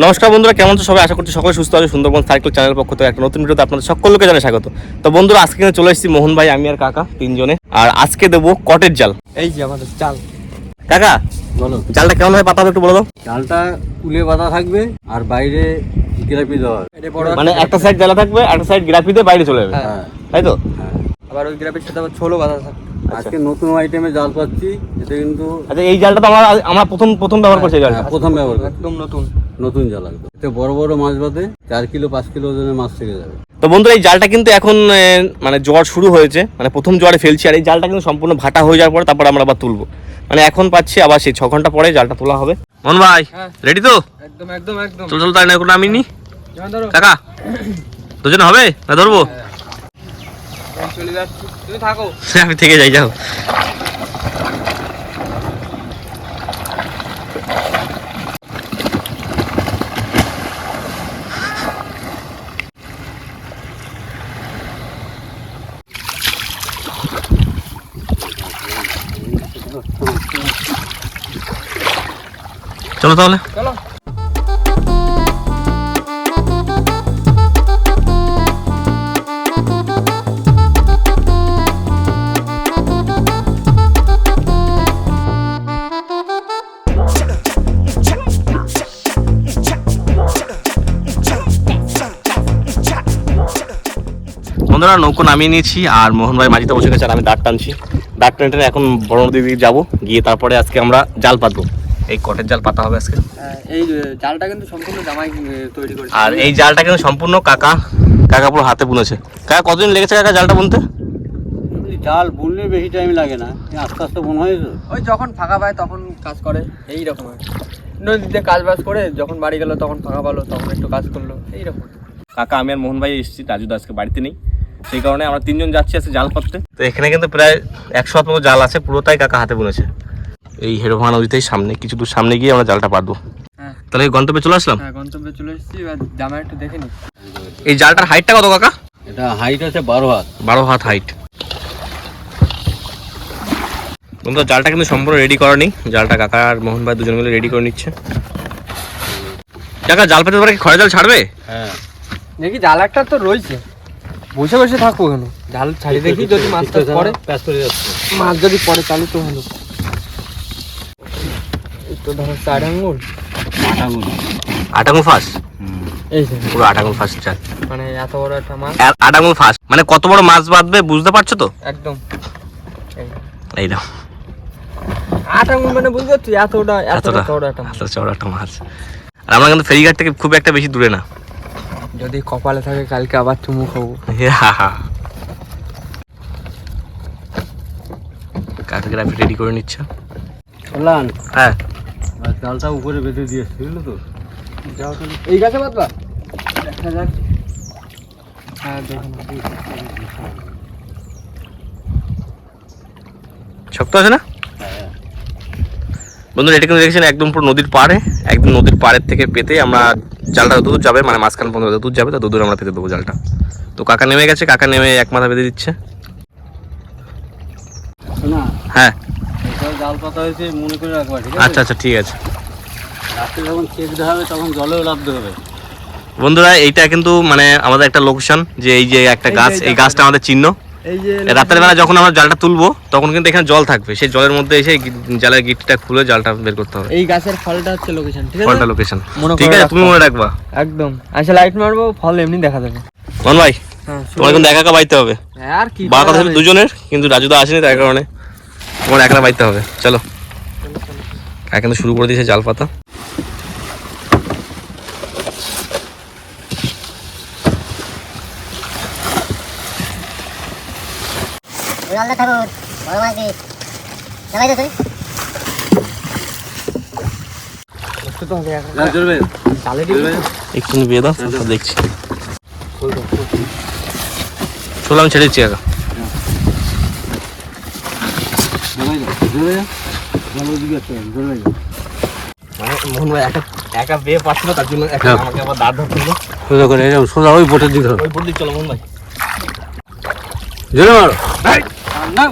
নমস্কার বন্ধুরা কেমন তো সবাই? আশা করছি সকলে সুস্থ আছে। সুন্দরবন সাইকেল চ্যানেল পক্ষ থেকে একটা নতুন ভিডিওতে আপনাদের সকলকে জানাই স্বাগত। তো বন্ধুরা আজকে কিন্তু চলে এসেছি মোহন ভাই আমি আর কাকা তিনজনে। আর আজকে দেবো কটের জাল। এই যে আমাদের চাল। কাকা বলো। জালটা কেমন হয়? পাতা হবে একটু বলো দাও। চালটা কুলে বাঁধা থাকবে আর বাইরে গ্রাফি দেওয়া হবে। মানে একটা সাইড জ্বালা থাকবে একটা সাইড গ্রাফি দিয়ে বাইরে চলে যাবে। হ্যাঁ। তাই তো? হ্যাঁ। আবার ওই গ্রাফির সাথে আবার ছোলো বাঁধা থাকে আজকে নতুন আইটেমে জাল পাচ্ছি এটা কিন্তু আচ্ছা এই জালটা তো আমরা আমরা প্রথম প্রথম ব্যবহার করছি জালটা। হ্যাঁ, প্রথম ব্যবহার একদম নতুন। নতুন জাল একদম। এতে বড় বড় মাছ বাদে চার কিলো পাঁচ কিলো ওজনের মাছ থেকে যাবে। তো বন্ধুরা এই জালটা কিন্তু এখন মানে জ্বর শুরু হয়েছে। মানে প্রথম জ্বরে ফেলছি আর এই জালটা কিন্তু সম্পূর্ণ ভাটা হয়ে যাওয়ার পরে তারপর আমরা আবার তুলবো। মানে এখন পাচ্ছি আবার সেই ছ ঘণ্টা পরে জালটা তোলা হবে। মন ভাই হ্যাঁ। রেডি তো? একদম একদম একদম। চল চল তাই না। কোনো আমি নি কাকা দুজন হবে না ধরবো? চলে যাচ্ছি। তুমি থাকো আমি থেকে যাই যাও চলো তাহলে চলো বন্ধুরা নৌকো নামিয়ে নিয়েছি আর মোহন ভাই মাঝিতে বসে গেছে আর আমি দাঁড় টানছি। দাঁড় টেনে টেনে এখন বড় নদীর দিকে যাব গিয়ে তারপরে আজকে আমরা জাল পাতবো। এই কটের জাল পাতা হবে আজকে। এই জালটা কিন্তু সম্পূর্ণ জামাই তৈরি করেছে। আর এই জালটা কিন্তু সম্পূর্ণ কাকা কাকা পুরো হাতে বুনেছে। কাকা কতদিন লেগেছে কাকা জালটা বুনতে? জাল বুনলে বেশি টাইম লাগে না আস্তে আস্তে বোন হয় ওই যখন ফাঁকা পায় তখন কাজ করে এই রকম নদীতে কাজ বাজ করে যখন বাড়ি গেল তখন ফাঁকা পালো তখন একটু কাজ করল এই রকম কাকা আমি আর মোহন ভাই এসেছি রাজু আজকে বাড়িতে নেই। সেই কারণে আমরা তিনজন যাচ্ছি আছে জাল পাততে তো এখানে কিন্তু প্রায় একশো হাত মতো জাল আছে পুরোটাই কাকা হাতে বুনেছে। এই হেরোভা নদীতেই সামনে কিছু দূর সামনে গিয়ে আমরা জালটা পাতবো হ্যাঁ। তাহলে গন্তব্যে চলে আসলাম? হ্যাঁ গন্তব্যে চলে এসেছি এবার জামা একটু দেখে নি এই জালটার হাইটটা কত কাকা? এটা হাইট আছে বারো হাত। বারো হাত হাইট বন্ধুরা জালটা কিন্তু সম্পূর্ণ রেডি করা নেই। জালটা কাকা আর মোহন ভাই দুজন মিলে রেডি করে নিচ্ছে। কাকা জাল পেতে পারে কি? খড়ের জাল ছাড়বে? হ্যাঁ। দেখি জাল একটা তো রয়েছে। বসে বসে থাকো কেন? জাল ছাড়ি দেখি যদি মাছ টাছ পড়ে। প্যাস করে যাচ্ছে মাছ যদি পড়ে তাহলে তো ভালো। তো ধরো চার ফাঁস পুরো ফাঁস মানে এত বড় একটা মাছ। আর আটাঙ্গুল ফাঁস মানে কত বড় মাছ বাঁধবে বুঝতে পারছ তো? একদম। এই। মানে বুঝতে পারছি? এতটা এতটা এতটা। একটা মাছ। একটা মাছ। আর আমরা কিন্তু ফেরিঘাট থেকে খুব একটা বেশি দূরে না। যদি কপালে থাকে কালকে আবার চুমু খাব। কাকাকে রেডি করে নিচ্ছে। চলান হ্যাঁ। জালটা উপরে বেঁধে দিয়েছি বুঝলো তো? যাও এই গাছে বাঁধবা দেখা যাক। হ্যাঁ দেখুন শক্ত আছে না? বন্ধুরা এটা কিন্তু দেখেছেন একদম পুরো নদীর পাড়ে একদম নদীর পাড়ের থেকে পেতে আমরা জালটা যত দূর যাবে মানে মাঝখান পর্যন্ত যত দূর যাবে তত দূর আমরা পেতে দেবো জালটা। তো কাকা নেমে গেছে কাকা নেমে এক মাথা বেঁধে দিচ্ছে। হ্যাঁ। জাল পাতা হয়েছে মনে করে রাখবা ঠিক আছে? আচ্ছা আচ্ছা ঠিক আছে। রাত্রে যখন চেক দেওয়া হবে তখন জলেও লাভতে হবে বন্ধুরা এইটা কিন্তু মানে আমাদের একটা লোকেশন যে এই যে একটা গাছ এই গাছটা আমাদের চিহ্ন। রাতের বেলা যখন আমরা জালটা তুলবো তখন কিন্তু এখানে জল থাকবে। সেই জলের মধ্যে এসে জালের গিটটা খুলে জালটা বের করতে হবে। এই গাছের ফলটা হচ্ছে লোকেশন ঠিক আছে? কোনটা লোকেশন ঠিক আছে তুমি মনে রাখবা। একদম। আচ্ছা লাইট মারবো ফল এমনি দেখা যাবে। মন ভাই? হ্যাঁ তোমার কিন্তু একা একা বাইতে হবে। আর কি বারো কথা দুজনের কিন্তু রাজুদা আসেনি তার কারণে। তোমার একা বাইতে হবে। চলো। কাকা কিন্তু শুরু করে দিয়েছে জাল পাতা। উড়ালদা ঠাকুর বড় মাছ তো একটু? একটু বিয়ে দাও দেখছি আমি ছেড়ে দিচ্ছি একা মোহন ভাই একা একা বিয়ে পাচ্ছিল তার জন্য। আমাকে আবার দাঁড় ধরতে হলো সোজা করে সোজা ওই বোটের দিকে ওই দিক চলো মোহন ভাই জোরে মারো না।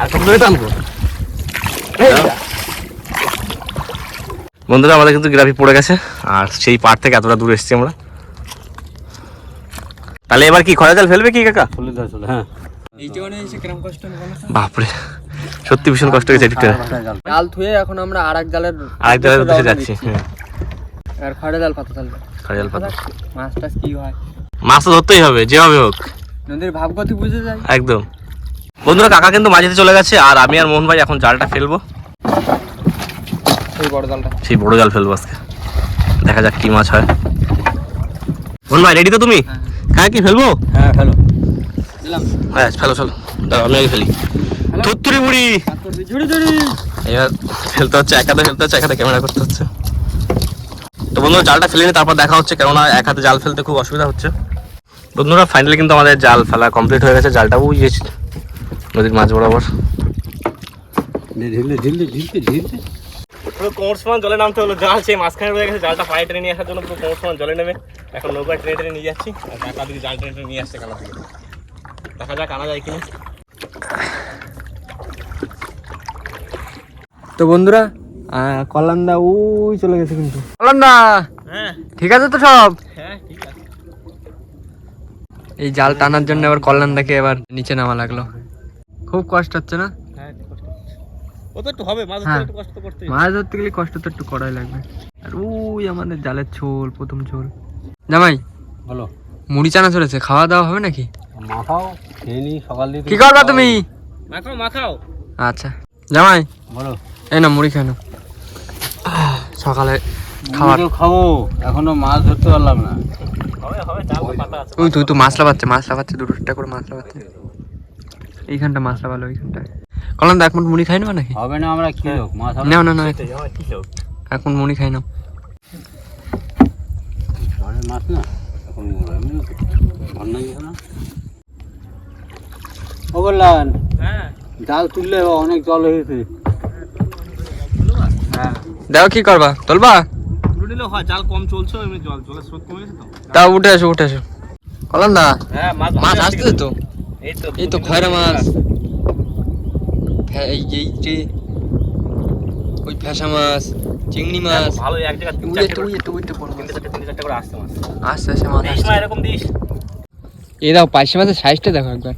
আর কত ধরে টানবো? বন্ধুরা আমাদের কিন্তু গ্রাফি পড়ে গেছে আর সেই পার থেকে এতটা দূর এসেছি আমরা। তাহলে এবার কি খরা জাল ফেলবে কি কাকা? হ্যাঁ। এইটা মানে? বাপরে সত্যি ভীষণ কষ্ট হয়েছে জাল। এখন আমরা আর এক জালের আরেক জায়গায় উদ্দেশ্যে যাচ্ছি আর খড়ে জাল পাতা জাল পাতা। মাছ টাছ কি হয়। মাছ তো ধরতেই হবে যেভাবে হোক। নদীর ভাবগতি বুঝে যায়। একদম। বন্ধুরা কাকা কিন্তু মাঝিতে চলে গেছে আর আমি আর মোহন ভাই এখন জালটা ফেলব। সেই বড় জালটা। সেই বড় জাল ফেলব আজকে। দেখা যাক কি মাছ হয়। মোহন ভাই রেডি তো তুমি? হ্যাঁ। কি ফেলব? হ্যাঁ ফেলো। হ্যাঁ ফেলো ফেলো। দাঁড়াও আমি আগে ফেলি। থুত্তুরি ঝুড়ি এবার ফেলতে হচ্ছে এক হাতে ফেলতে হচ্ছে এক হাতে ক্যামেরা করতে হচ্ছে। তো বন্ধুরা জালটা ফেলে নিই তারপর দেখা হচ্ছে কেননা এক হাতে জাল ফেলতে খুব অসুবিধা হচ্ছে। বন্ধুরা ফাইনালি কিন্তু আমাদের জাল ফেলা কমপ্লিট হয়ে গেছে। জালটা ওই যে নদীর মাছ বরাবর। পুরো কোমর সমান জলে নামতে হলো। জাল সেই মাঝখানে রয়ে গেছে। জালটা পায়ে টেনে নিয়ে আসার জন্য পুরো কোমর সমান জলে নেমে। এখন নৌকা টেনে টেনে নিয়ে যাচ্ছি। আর কাকা দিকে জাল টেনে টেনে নিয়ে আসছে থেকে। দেখা যাক আনা যায় কিনা। তো বন্ধুরা কলান্দা ওই চলে গেছে কিন্তু। কলান্দা হ্যাঁ। ঠিক আছে তো সব? হ্যাঁ ঠিক আছে। এই জাল টানার জন্য এবার কল্যাণদাকে এবার নিচে নামা লাগল। খুব কষ্ট হচ্ছে না? হ্যাঁ একটু কষ্ট হচ্ছে। ও তো একটু হবে মাছ ধরতে হ্যাঁ। একটু কষ্ট তো করতেই মাছ ধরতে গেলে কষ্ট তো একটু করাই লাগবে। আর ওই আমাদের জালের ঝোল প্রথম ঝোল। জামাই বলো। মুড়ি চানা চলেছে খাওয়া দাওয়া হবে নাকি? মাখাও খেয়ে সকাল দিকে কি করবা তুমি? মাখাও মাখাও। আচ্ছা। জামাই বলো। এই না মুড়ি সকালে খাবার। খাব এখনও মাছ ধরতে পারলাম না। ওই তুই তো মাছ লাগাচ্ছে মাছ লাগাচ্ছে দুটোটা করে মাছ লাগাচ্ছে এইখানটা মাছ লাগালো ওইখানটায় কলাম এক মিনিট মুড়ি খাই নেবা নাকি? হবে না আমরা কি হোক মাছ হবে না? না। এক মিনিট মুড়ি খাই নাও। মাছ না? এখন না? হ্যাঁ। জাল তুললে অনেক জল হয়েছে। হ্যাঁ। দেখো কি করবা তোলবা? নিলেও হয় জাল কম চলছে এমনি জল জলের স্রোত কমে গেছে তো? তাও উঠে আসো উঠে আসো। কলাম দা হ্যাঁ মাছ মাছ আসছে তো? এই তো এই তো খয়রা মাছ। হ্যাঁ, এই এই যে ওই ফ্যাসা মাছ চিংড়ি মাছ। ভালো এক জায়গা তিন উই চারটে করে একটা মাছ। তিনটে চারটে তিনটে চারটে করে আসছে মাছ। আস্তে আস্তে মাছ আসছে। না এরকম দিস। এই দাও পাইসে মাছের সাইজটা দেখো একবার।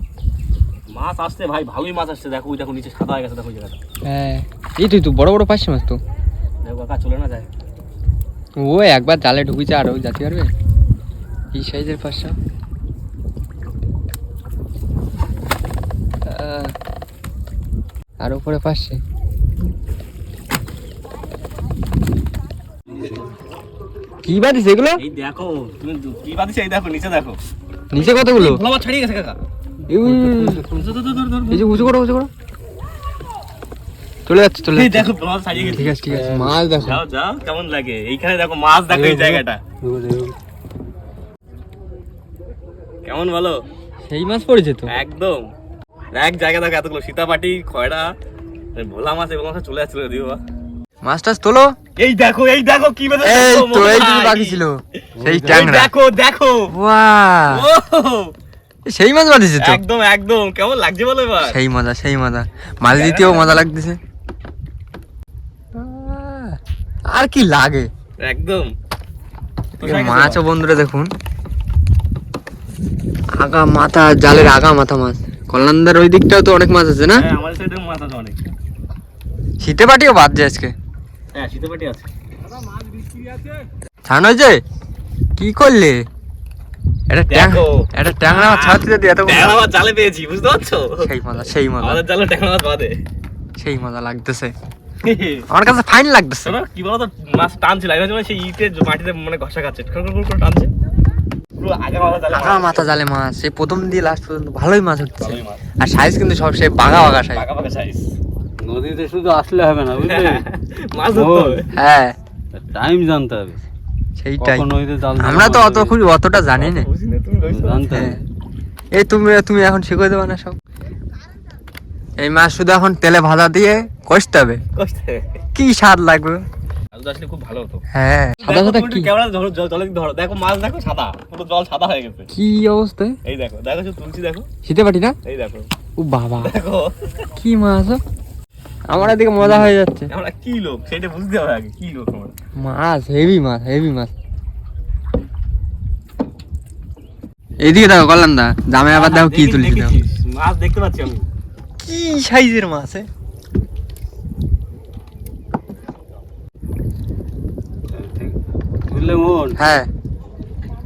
মাছ আসছে ভাই ভালোই মাছ আসছে। দেখো ওই দেখো নিচে সাদা হয়ে গেছে দেখো ওই জায়গাটা। হ্যাঁ। এই তুই তো বড় বড় পাইসে মাছ তো। দেখো কাকা চলে না যায়। ও একবার জালে ঢুকেছে আর ওই জাতি পারবে কি সাইজের পাঁচশো আর উপরে পাশে কি বাদিস এগুলো এই দেখো তুমি কি বাদিস এই দেখো নিচে দেখো নিচে কতগুলো ভালো মাছ ছাড়িয়ে গেছে কাকা এই যে উঁচু করো উঁচু করো চলে যাচ্ছে চলে যাচ্ছে। দেখো মাছ ছাড়িয়ে গেছে। ঠিক আছে ঠিক আছে মাছ দেখো। যাও যাও কেমন লাগে? এইখানে দেখো মাছ দেখো এই জায়গাটা। কেমন বলো? সেই মাছ পড়েছে তো। একদম। এক জায়গা দেখো এতগুলো সীতাপাটি খয়রা ভোলা মাছ মাছ চলে যাচ্ছিল দিও মাছ টাছ তোলো? এই দেখো এই দেখো কি বেঁধে এই দেখো, তো এই। তুমি বাকি ছিল। সেই ট্যাংরা। দেখো দেখো। সেই মাছ বাঁধিছে তো? একদম একদম। কেমন লাগছে বলো এবার? সেই মজা সেই মজা। মাছ দিতেও মজা লাগতেছে। আর কি লাগে? একদম। মাছও বন্ধুরা দেখুন। আগা মাথা জালের আগা মাথা মাছ। কল্যাণদার ওই দিকটাও তো অনেক মাছ আছে না? হ্যাঁ আমাদের সাইডে মাছ আছে অনেক। শীতে পাটিও বাদ যায় আজকে? হ্যাঁ ছান হয়েছে কি করলে? এটা ট্যাং দেখো। এটা ট্যাংরা মাছ ছাড়তে যদি এত ট্যাংরা মাছ জালে পেয়েছি বুঝতে পারছ? সেই মজা সেই মজা। আমাদের জালে ট্যাংরা মাছ বাদে। সেই মজা লাগতেছে। আমার কাছে ফাইন লাগতেছে। কি বলতো মাছ টানছিল আমি ভাবছিলাম সেই ইটের মাটিতে মানে ঘষা খাচ্ছে। করে টানছে। আগা মাথা জালে মাছ। সেই প্রথম দিয়ে লাস্ট পর্যন্ত ভালোই মাছ হচ্ছে আর সাইজ কিন্তু সব বাঘা বাঘা সাইজ সাইজ নদীতে শুধু আসলে হবে না বুঝলে? মাছ ধরতে হবে। হ্যাঁ। টাইম জানতে হবে। সেইটাই। আমরা তো অত হবে। খুব অতটা জানি না। জানতে হ্যাঁ। এই তুমি তুমি এখন শিখে দেবে না সব। এই মাছ শুধু এখন তেলে ভাজা দিয়ে কষতে হবে। কি স্বাদ লাগবে? খুব ভালো হতো। হ্যাঁ। সাদা সাদা কি জল- ধরো। দেখো মাছ দেখো সাদা পুরো জল সাদা হয়ে গেছে। কি অবস্থা? এই দেখো দেখো তুলছি দেখো। শীতে পাটি না? এই দেখো। ও বাবা। দেখো। কি মাছ আমার এদিকে মজা হয়ে যাচ্ছে। আমরা কি লোক? সেটা বুঝতে হবে আগে কি লোক আমরা? মাছ হেভি মাছ হেভি মাছ। এইদিকে দেখো কল্যাণ দা জামে আবার দেখো কি তুলছি মাছ দেখতে পাচ্ছি আমি। কি সাইজের মাছ বুঝলে মন হ্যাঁ।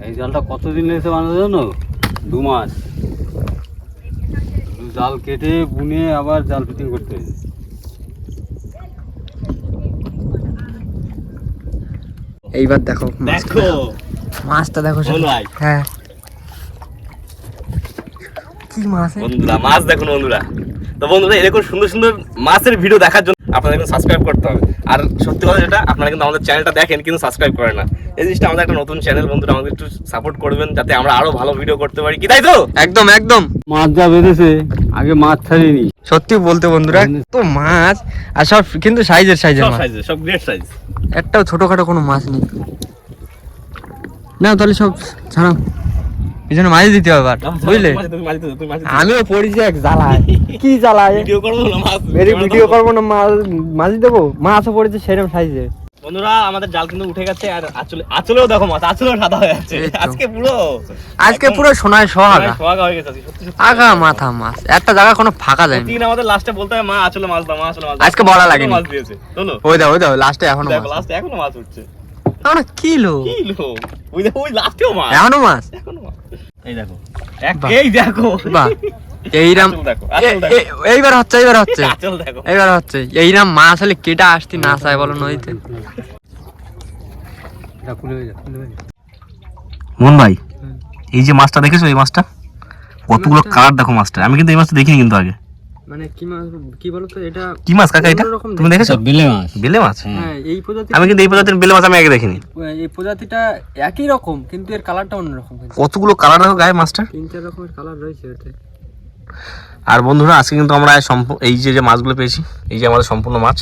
এই জালটা কতদিন লেগেছে বানাতে জানো? দু মাস। জাল কেটে বুনে আবার জাল ফিটিং করতে হয়েছে এইবার দেখো মাছটা। দেখো। মাছটা দেখো। হ্যাঁ। কি মাছ? বন্ধুরা মাছ দেখুন বন্ধুরা। তো বন্ধুরা এরকম সুন্দর সুন্দর মাছের ভিডিও দেখার জন্য আপনাদের কিন্তু সাবস্ক্রাইব করতে হবে। আর সত্যি কথা যেটা আপনারা কিন্তু আমাদের চ্যানেলটা দেখেন কিন্তু সাবস্ক্রাইব করেন না। এই জিনিসটা আমাদের একটা নতুন চ্যানেল বন্ধুরা আমাদের একটু সাপোর্ট করবেন যাতে আমরা আরও ভালো ভিডিও করতে পারি। কি তাই তো? একদম একদম। মাছ যা বেঁধেছে আগে মাছ ছাড়িনি। সত্যি বলতে বন্ধুরা তো মাছ আর সব কিন্তু সাইজের সাইজের সব মাছ। সাইজ সব গ্রেট সাইজ একটাও ছোটখাটো কোনো মাছ নেই। না তাহলে সব ছাড়াও। এই জন্য মাছ দিতে হবে বুঝলে আমিও পড়েছি এক জ্বালায়। কি জ্বালায়? ভিডিও করব না মাছ? এর ভিডিও করব না। মাছ মাছ দেবো? মাছও পড়েছে সেরকম সাইজের বন্ধুরা আমাদের জাল কিন্তু উঠে গেছে আর আচলে আচলেও দেখো মাছ আচলেও সাদা হয়ে আছে। আজকে পুরো আজকে পুরো সোনায় সোহাগা। সোহাগা হয়ে গেছে আগা মাথা মাছ। একটা জায়গা কোনো ফাঁকা যায়নি প্রতিদিন আমাদের লাস্টে বলতে হয় মা আচলে মাছ দাও মা আচলে মাছ আজকে এখনও লাগেনি। মাছ দিয়েছে। চলো ওই দাও ওই দাও লাস্টে এখনও দেখো মাছ। লাস্টে এখনও মাছ উঠছে। আমরা কিলো? কি ওই দেখো ওই লাস্টেও মাছ। এখনও মাছ? এখনও মাছ। এই দেখো। এই দেখো। বাহ। এইরাম আচল দেখো, আচল এ- দেখো। এ- এইবার হচ্ছে এইবার হচ্ছে। এইবার হচ্ছে। এইরাম মাছ হলে কেটা আসতি না চাই বলো নদীতে? মন ভাই এই যে মাছটা দেখেছ এই মাছটা? কতগুলো কালার দেখো মাছটা আমি কিন্তু এই মাছটা দেখিনি কিন্তু আগে। মানে কি মাছ কি বলতো এটা কি মাছ কাকা এটা? তুমি দেখেছ? বেলে মাছ। বেলে মাছ? হ্যাঁ। এই প্রজাতি আমি কিন্তু এই প্রজাতির বেলে মাছ আমি আগে দেখিনি। এই প্রজাতিটা একই রকম কিন্তু এর কালারটা অন্যরকম। কতগুলো কালার দেখো গায়ে মাছটা তিন চার রকমের কালার রয়েছে এতে আর বন্ধুরা আজকে কিন্তু আমরা এই যে যে মাছগুলো পেয়েছি এই যে আমাদের সম্পূর্ণ মাছ।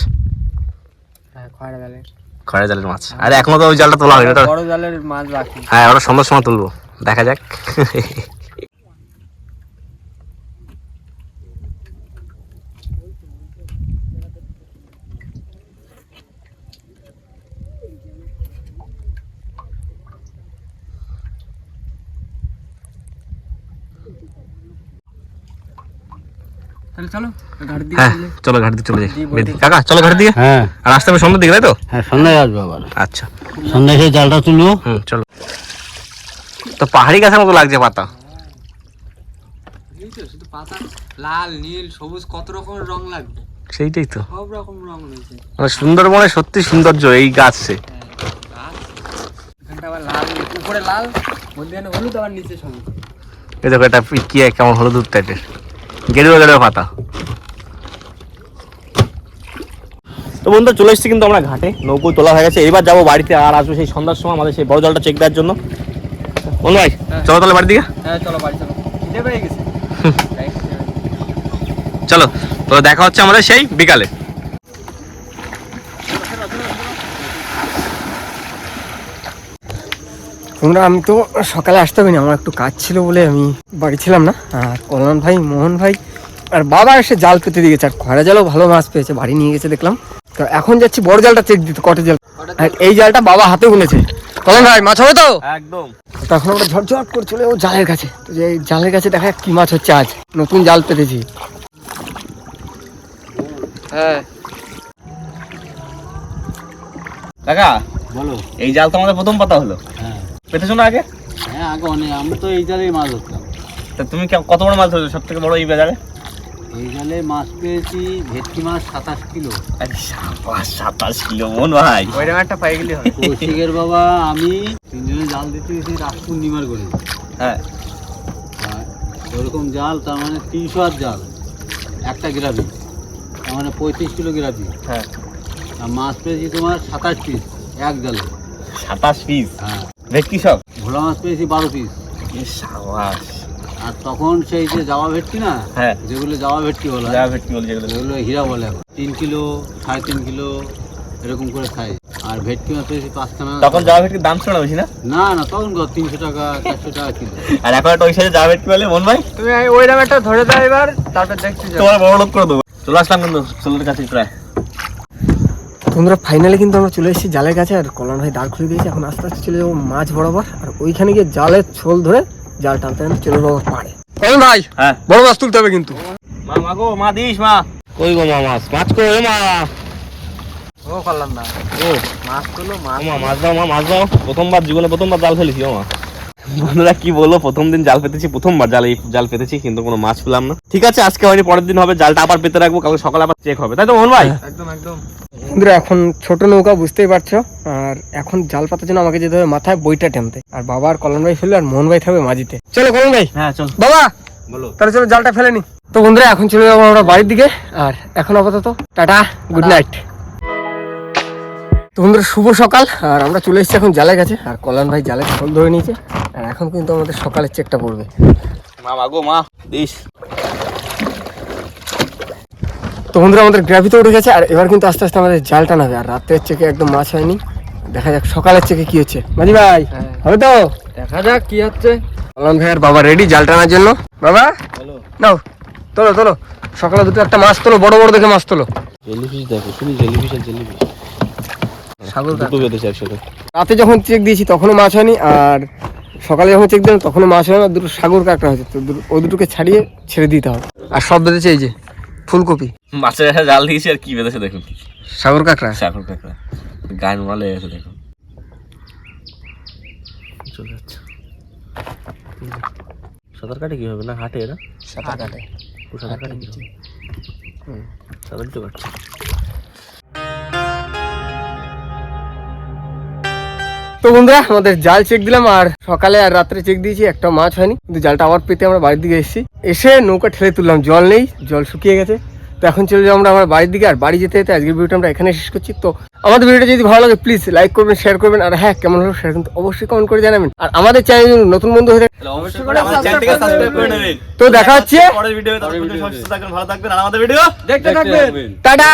হ্যাঁ খয়রা জালের। মাছ। আর এখনও তো ওই জালটা তোলা হয়নি বড় জালের মাছ রাখি হ্যাঁ ওটা সন্ধ্যার সময় তুলবো। দেখা যাক। তাহলে চলো ঘাট দিয়ে হ্যাঁ চলে। ঘাট দিয়ে যাই। দিয়ে কাকা চলো ঘাটের দিকে। হ্যাঁ। আর আসতে হবে সন্ধ্যার দিকে তাই তো? হ্যাঁ সন্ধ্যায় আসবে আবার। আচ্ছা। সন্ধ্যায় এসে জালটা তুলবো। হুম চলো। তো পাহাড়ি গাছের মতো লাগছে পাতা। শুধু পাতা লাল নীল সবুজ কত রকমের রং লাগবে? সেইটাই তো। সব রকম রং রয়েছে। মানে সুন্দরবনে সত্যি সৌন্দর্য এই গাছে। এই দেখো এটা কি কেমন হলুদ টাইপের। গেরুয়া গেরুয়া পাতা। তো বন্ধু চলে এসেছি কিন্তু আমরা ঘাটে। নৌকো তোলা হয়ে গেছে। এবার যাব বাড়িতে আর আসব সেই সন্ধ্যার সময় আমাদের সেই বড় জলটা চেক দেওয়ার জন্য। বন্ধু ভাই হ্যাঁ। চলো তাহলে বাড়ির দিকে। হ্যাঁ চলো বাড়ি চলো। খিদে পেয়ে গেছে তাই খিদে পেয়ে গেছে। চলো তো দেখা হচ্ছে আমাদের সেই বিকালে। তোমরা আমি তো সকালে আসতে পারিনি আমার একটু কাজ ছিল বলে আমি বাড়ি ছিলাম না। আর কল্যাণ ভাই মোহন ভাই আর বাবা এসে জাল পেতে দিয়ে গেছে আর খয়রা জালও ভালো মাছ পেয়েছে বাড়ি নিয়ে গেছে দেখলাম। তো এখন যাচ্ছি বড় জালটা চেক দিতে কটে জাল। আর এই জালটা বাবা হাতে গুনেছে কল্যাণ ভাই মাছ হবে তো? একদম। তখন আমরা ঝটঝট করে চলে যাব জালের কাছে। তো যে এই জালের কাছে দেখা কি মাছ হচ্ছে আজ। নতুন জাল পেতেছি। হ্যাঁ। কাকা বলো। এই জাল তো আমাদের প্রথম পাতা হলো। হ্যাঁ। পেতেছো না আগে? হ্যাঁ আগে অনেক। আমি তো এই জালেই মাছ ধরতাম। তা তুমি কে- কত বড় মাছ ধরেছো? সব থেকে বড় এই বাজারে? এই জালে মাছ পেয়েছি ভেটকি মাছ সাতাশ কিলো। সাতাশ সাতাশ কিলো মন ভাই। ওইরকম একটা পাই গেলে হয়। কৌশিকের বাবা আমি তিনজনে জাল দিতে গেছি রাত পূর্ণিমার করে। হ্যাঁ। আর ওরকম জাল তার মানে তিনশো হাত জাল। একটা গ্রাবি। তার মানে পঁয়ত্রিশ কিলো গ্রাবি। হ্যাঁ। আর মাছ পেয়েছি তোমার সাতাশ পিস এক জালে। সাতাশ পিস? হ্যাঁ। ভেটকি সব? ভোলা মাছ পেয়েছি বারো পিস সাবাস। আর তখন সেই যে জামা ভেটকি না হ্যাঁ। যেগুলো জামা ভেটকি বলে। যা ভেটকি বলে যেগুলো। যেগুলো হীরা বলে এখন। তিন কিলো সাড়ে তিন কিলো এরকম করে সাইজ আর ভেটকি মাছ পেয়েছি পাঁচখানা। তখন যাওয়া ভেটকির দাম ছিল না বেশি না? না না তখন কত তিনশো টাকা চারশো টাকা কিলো। আর এখন একটা ওই সাইডে যাওয়া ভেটকি বলে মন ভাই? তুমি ওইরকম একটা ধরে দাও এবার তারপর দেখছি তোমার বড় লোক করে দেবো। চলে আসলাম কিন্তু চুলের কাছে প্রায়। তোমরা ফাইনালি কিন্তু আমরা চলে এসেছি জালের কাছে আর কল্যাণ ভাই দাঁড় খুলে দিয়েছে। এখন আস্তে আস্তে চলে যাব মাছ বরাবর আর ওইখানে গিয়ে জালের ছোল ধরে জাল টানতে টানতে চলে যাব পাড়ে। কল্যাণ ভাই হ্যাঁ। বড় মাছ তুলতে হবে কিন্তু। মা মা গো মা দিস মা। কই গো মা মাছ? মাছ কই মা? ও করলাম না ও। মাছ তুলো মা মাছ দাও মা মাছ দাও। প্রথমবার জীবনে প্রথমবার জাল ফেলেছি ও মা। বন্ধুরা কি বলব প্রথম দিন জাল পেতেছি প্রথমবার জাল এই জাল পেতেছি কিন্তু কোনো মাছ পেলাম না। ঠিক আছে আজকে হয়নি পরের দিন হবে জালটা আবার পেতে রাখব কালকে সকালে আবার চেক হবে। তাই তো মোহন ভাই? একদম একদম। বন্ধুরা এখন ছোট নৌকা বুঝতেই পারছ? আর এখন জাল পাতার জন্য আমাকে যেতে হবে মাথায় বইটা টানতে। আর বাবা আর কল্যাণ ভাই ফেলবে আর মোহন ভাই থাকবে মাঝিতে। চলো কল্যাণ ভাই। হ্যাঁ চল। বাবা বলো। তাহলে চলো জালটা ফেলে নি। তো বন্ধুরা এখন চলে যাব আমরা বাড়ির দিকে। আর এখন আপাতত টাটা গুড নাইট। তো বন্ধুরা শুভ সকাল। আর আমরা চলে এসেছি এখন জালের কাছে। আর কল্যাণ ভাই জালের ফল ধরে নিয়েছে। আর এখন কিন্তু আমাদের সকালের চেকটা পড়বে। মা মা গো মা দিস। তো বন্ধুরা আমাদের গ্রাভিতে উঠে গেছে। আর এবার কিন্তু আস্তে আস্তে আমাদের জাল টানাবে আর রাত্রের চেকে একদম মাছ হয়নি। দেখা যাক সকালের চেকে কি হচ্ছে। মাঝি ভাই হবে তো? দেখা যাক কি হচ্ছে। কল্যাণ ভাই আর বাবা রেডি জাল টানার জন্য। বাবা নাও তোলো তোলো। সকালে দুটো একটা মাছ তোলো বড় বড় দেখে মাছ তোলো। জেলিফিশ দেখো শুধু জেলিফিশ আর জেলিফিশ সাগর দুটো বেঁধেছে একসাথে। রাতে যখন চেক দিয়েছি তখনও মাছ হয়নি আর সকালে যখন চেক দিলাম তখনও মাছ হয়নি আর দুটো সাগর কাঁকড়া হয়েছে তো ওই দুটোকে ছাড়িয়ে ছেড়ে দিতে হবে। আর সব বেঁধেছে এই যে ফুলকপি। মাছের একটা জাল দিয়েছি আর কি বেঁধেছে দেখুন। সাগর কাঁকড়া? সাগর কাঁকড়া। গায়ে নোনা লেগে গেছে দেখুন। চলে যাচ্ছে। সাঁতার কাটে কি হবে না হাটে এরা সাঁতার কাটে। ও সাঁতার কাটে কি হবে হুম সাঁতার তো কাটছে তো বন্ধুরা আমাদের জাল চেক দিলাম আর সকালে আর রাত্রে চেক দিয়েছি একটা মাছ হয়নি। কিন্তু জালটা আবার পেতে আমরা বাড়ির দিকে এসেছি। এসে নৌকা ঠেলে তুললাম জল নেই জল শুকিয়ে গেছে। তো এখন চলে যাব আমরা আমার বাড়ির দিকে আর বাড়ি যেতে যেতে আজকের ভিডিওটা আমরা এখানে শেষ করছি। তো আমাদের ভিডিওটা যদি ভালো লাগে প্লিজ লাইক করবেন শেয়ার করবেন আর হ্যাঁ কেমন হলো সেটা কিন্তু অবশ্যই কমেন্ট করে জানাবেন। আর আমাদের চ্যানেল নতুন বন্ধু হয়ে থাকে অবশ্যই করে আমাদের চ্যানেলটিকে সাবস্ক্রাইব করে নেবেন। তো দেখা হচ্ছে। পরের ভিডিও ততক্ষণ সুস্থ থাকবেন ভালো থাকবেন আমাদের ভিডিও দেখতে থাকবেন। টাটা!